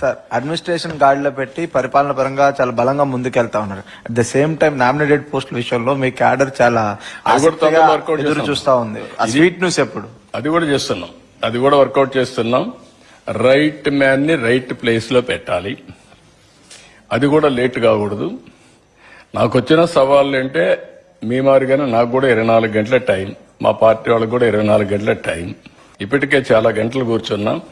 Sir administration గాడిలో పెట్టి పరిపాలన పరంగా చాలా బలంగా ముందుకెళ్తా ఉన్నారు. At the same time nominated పోస్టుల విషయంలో మీ క్యాడర్ చాలా ఆసక్తిగా ఎదురు చేస్తాం. ఉంది. స్వీట్ న్యూస్ ఎప్పుడు? అది కూడా చేస్తున్నాం. అది కూడా వర్కౌట్ చేస్తున్నాం. రైట్ మ్యాన్ని రైట్ ప్లేస్లో పెట్టాలి. అది కూడా లేట్ కాకూడదు. నాకు వచ్చిన సవాళ్ళు అంటే మీ మాదిరిగానే నాకు కూడా ఇరవై నాలుగు గంటల టైం. మా పార్టీ వాళ్ళకి కూడా ఇరవై నాలుగు గంటల టైం. ఇప్పటికే చాలా గంటలు కూర్చున్నాం.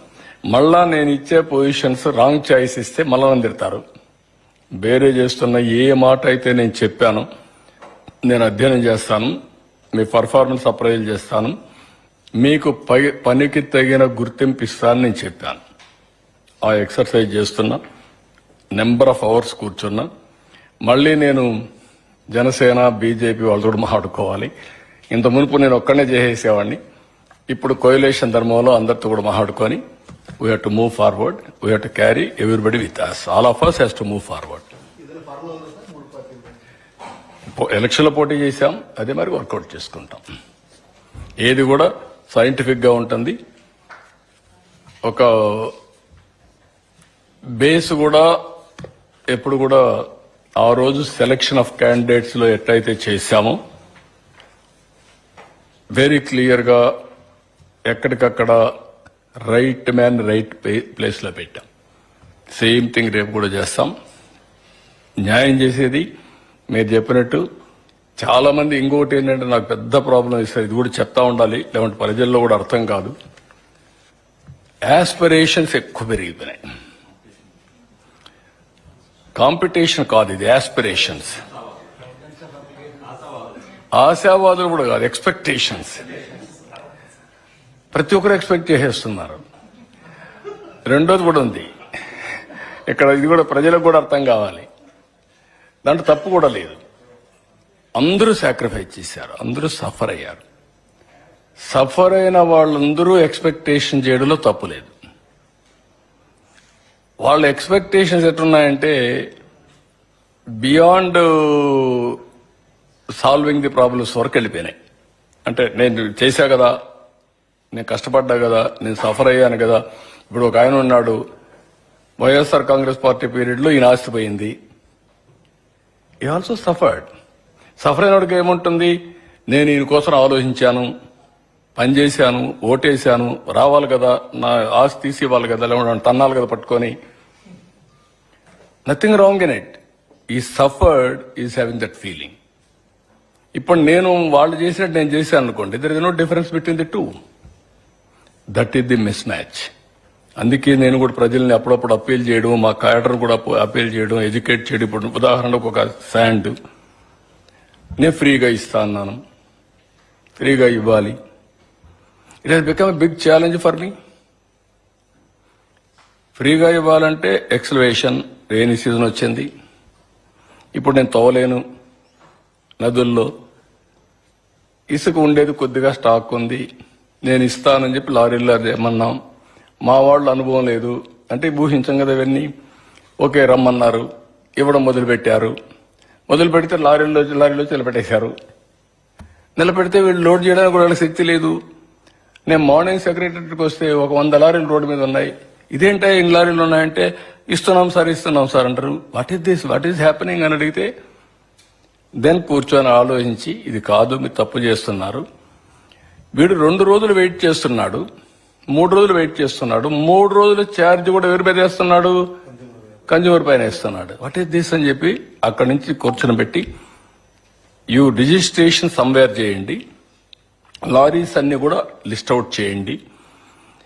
మళ్ళా నేను ఇచ్చే పొజిషన్స్ రాంగ్ చాయిస్ ఇస్తే మళ్ళా నన్ను తిడతారు. వేరే చేస్తున్న ఏ మాట అయితే నేను చెప్పాను నేను అధ్యయనం చేస్తాను మీ పర్ఫార్మెన్స్ అప్రైజ్ చేస్తాను మీకు పై పనికి తగిన గుర్తింపు ఇస్తానని నేను చెప్పాను. ఆ ఎక్సర్సైజ్ చేస్తున్నా నెంబర్ ఆఫ్ అవర్స్ కూర్చున్నా మళ్ళీ నేను జనసేన బీజేపీ వాళ్ళతో కూడా మాట్లాడుకోవాలి. ఇంత మునుపు నేను ఒక్కనే చేసేసేవాడిని. ఇప్పుడు కోయిలేషన్ ధర్మంలో అందరితో కూడా మాట్లాడుకొని we have to move forward we have to carry everybody with us all of us has to move forward ఎలక్షన్లో పోటీ చేశాం. అదే మరి వర్కౌట్ చేసుకుంటాం. ఏది కూడా సైంటిఫిక్గా ఉంటుంది. ఒక బేస్ కూడా ఎప్పుడు కూడా ఆ రోజు సెలక్షన్ ఆఫ్ క్యాండిడేట్స్లో ఎట్లయితే చేశామో వెరీ క్లియర్గా ఎక్కడికక్కడ రైట్ మ్యాన్ రైట్ ప్లేస్లో పెట్టాం. సేమ్ థింగ్ రేపు కూడా చేస్తాం. న్యాయం చేసేది మీరు చెప్పినట్టు చాలా మంది ఇంకోటి ఏంటంటే నాకు పెద్ద ప్రాబ్లం ఇస్తారు. ఇది కూడా చెప్తా ఉండాలి. లేదంటే ప్రజల్లో కూడా అర్థం కాదు. యాస్పిరేషన్స్ ఎక్కువ పెరిగిపోయినాయి. కాంపిటీషన్ కాదు ఇది యాస్పిరేషన్స్ ఆశావాదులు కూడా కాదు ఎక్స్పెక్టేషన్స్ ప్రతి ఒక్కరు ఎక్స్పెక్ట్ చేసేస్తున్నారు. రెండోది కూడా ఉంది. ఇక్కడ ఇది కూడా ప్రజలకు కూడా అర్థం కావాలి. దాంట్లో తప్పు కూడా లేదు. అందరూ సాక్రిఫైస్ చేశారు. అందరూ సఫర్ అయ్యారు. సఫర్ అయిన వాళ్ళందరూ ఎక్స్పెక్టేషన్ చేయడంలో తప్పు లేదు. వాళ్ళ ఎక్స్పెక్టేషన్స్ ఎట్లున్నాయంటే బియాండ్ సాల్వింగ్ ది ప్రాబ్లమ్స్ వరకు వెళ్ళిపోయినాయి. అంటే నేను చేశా కదా నేను కష్టపడ్డా కదా నేను సఫర్ అయ్యాను కదా. ఇప్పుడు ఒక ఆయన ఉన్నాడు వైఎస్ఆర్ కాంగ్రెస్ పార్టీ పీరియడ్లో ఈయన ఆస్తిపోయింది. ఈ ఆల్సో సఫర్డ్ సఫర్ అయినోడికి ఏముంటుంది? నేను ఈయన కోసం ఆలోచించాను పనిచేశాను ఓటేశాను రావాలి కదా నా ఆస్తి తీసి ఇవ్వాలి కదా లేకుంటే తన్నాలి కదా పట్టుకొని. నథింగ్ రాంగ్ ఇన్ ఇట్ ఈ suffered is having that feeling ఇప్పుడు నేను వాళ్ళు చేసినట్టు నేను చేశాను అనుకోండి there is no difference between the two that is the mismatch అందుకే నేను కూడా ప్రజల్ని అప్పుడప్పుడు అప్పీల్ చేయడం మా క్యాడర్ కూడా అప్పీల్ చేయడం ఎడ్యుకేట్ చేయడం. ఇప్పుడు ఉదాహరణకు ఒక శాండ్ నేను ఫ్రీగా ఇస్తా అన్నాను. ఫ్రీగా ఇవ్వాలి. It has become big challenge for me ఫ్రీగా ఇవ్వాలంటే ఎక్సలవేషన్ రెయినీ సీజన్ వచ్చింది. ఇప్పుడు నేను తోవలేను నదుల్లో. ఇసుక ఉండేది కొద్దిగా స్టాక్ ఉంది. నేను ఇస్తానని చెప్పి లారీలో రమ్మన్నాం మా వాళ్ళు అనుభవం లేదు. అంటే ఊహించం కదా ఇవన్నీ. ఓకే రమ్మన్నారు. ఇవ్వడం మొదలుపెట్టారు. మొదలు పెడితే లారీలో లారీలో నిలబెట్టేశారు. నిలబెడితే వీళ్ళు లోడ్ చేయడానికి కూడా శక్తి లేదు. నేను మార్నింగ్ సెక్రటరీకి వస్తే ఒక వంద లారీలు రోడ్డు మీద ఉన్నాయి. ఇదేంటో ఇన్ని లారీలు ఉన్నాయంటే ఇస్తున్నాం సార్ ఇస్తున్నాం సార్ అంటారు. What is this what is happening అని అడిగితే దెన్ కూర్చొని ఆలోచించి ఇది కాదు మీరు తప్పు చేస్తున్నారు. వీడు రెండు రోజులు వెయిట్ చేస్తున్నాడు మూడు రోజులు వెయిట్ చేస్తున్నాడు మూడు రోజులు ఛార్జ్ కూడా ఎవరి పైన వేస్తున్నాడు? కన్జ్యూమర్ పైన వేస్తున్నాడు. వాట్ ఈస్ దిస్ అని చెప్పి అక్కడి నుంచి కూర్చొని పెట్టి యూ రిజిస్ట్రేషన్ సంవేర్ చేయండి లారీస్ అన్ని కూడా లిస్ట్ అవుట్ చేయండి